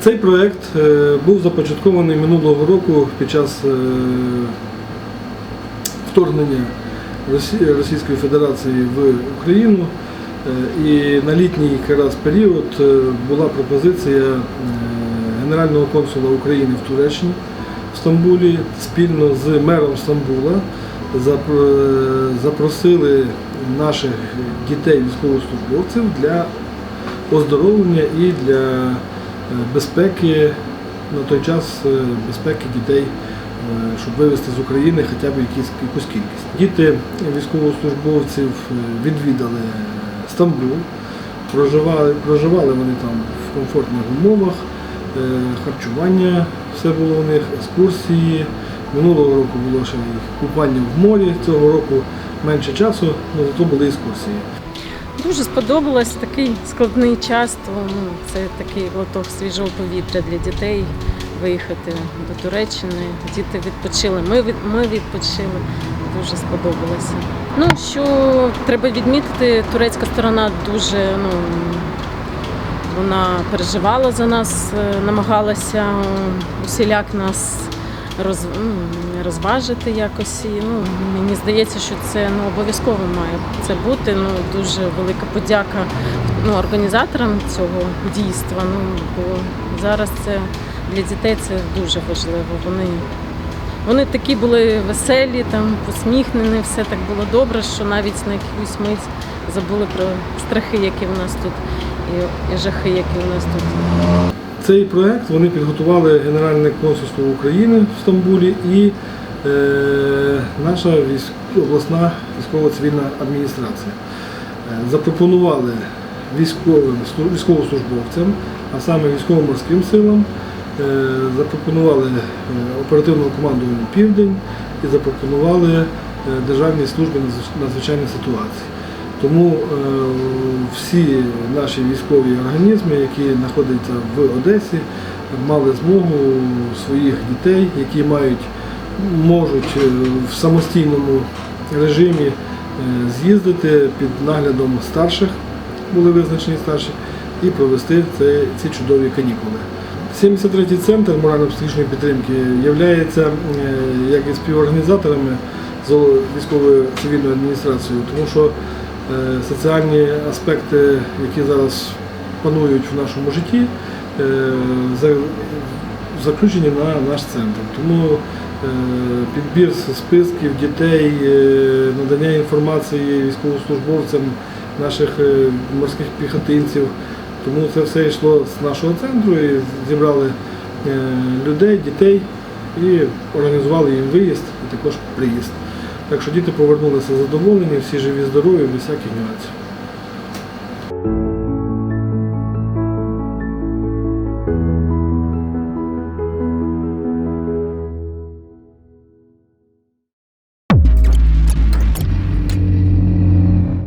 Цей проєкт е, був започаткований минулого року під час е, вторгнення Російської Федерації в Україну. Е, І на літній якраз період е, була пропозиція е, Генерального консула України в Туреччині в Стамбулі спільно з мером Стамбула запросили наших дітей військовослужбовців для оздоровлення і для е, безпеки на той час е, безпеки дітей, е, щоб вивезти з України хоча б якісь, якусь кількість. Діти військовослужбовців е, відвідали Стамбул, проживали, проживали вони там в комфортних умовах, е, харчування, все було у них, екскурсії. Минулого року було ще купання в морі, цього року менше часу, але зато були екскурсії. Дуже сподобалось такий складний час, то ну, це такий глоток свіжого повітря для дітей виїхати до Туреччини. Діти відпочили. Ми ми відпочили. Дуже сподобалося. Ну що треба відмітити, турецька сторона дуже ну. Вона переживала за нас, е, намагалася усіляк нас роз, розважити якось. І, ну, мені здається, що це ну, обов'язково має це бути. Ну, дуже велика подяка ну, організаторам цього дійства. Ну, бо зараз це для дітей це дуже важливо. Вони, вони такі були веселі, там, посміхнені, все так було добре, що навіть на якусь мить забули про страхи, які в нас тут, і жахи, які у нас тут. Цей проект вони підготували Генеральне консульство України в Стамбулі і е, наша обласна військово-цивільна адміністрація. Е, запропонували військовим військовослужбовцям, а саме військово-морським силам, е, запропонували е, оперативному командуванню Південь і запропонували е, Державній службі надзвичайних ситуацій. Тому е, всі наші військові організми, які знаходяться в Одесі, мали змогу своїх дітей, які мають, можуть е, в самостійному режимі е, з'їздити під наглядом старших, були визначені старші, і провести ці чудові канікули. 73-й центр морально-психічної підтримки є як і співорганізаторами з військовою цивільною адміністрацією, тому що соціальні аспекти, які зараз панують в нашому житті, е, заключені на наш центр. Тому е, підбір списків дітей, е, надання інформації військовослужбовцям наших е, морських піхотинців. Тому це все йшло з нашого центру і зібрали е, людей, дітей і організували їм виїзд і також приїзд. Так що діти повернулися задоволені, всі живі, здорові, без всяких нюансів.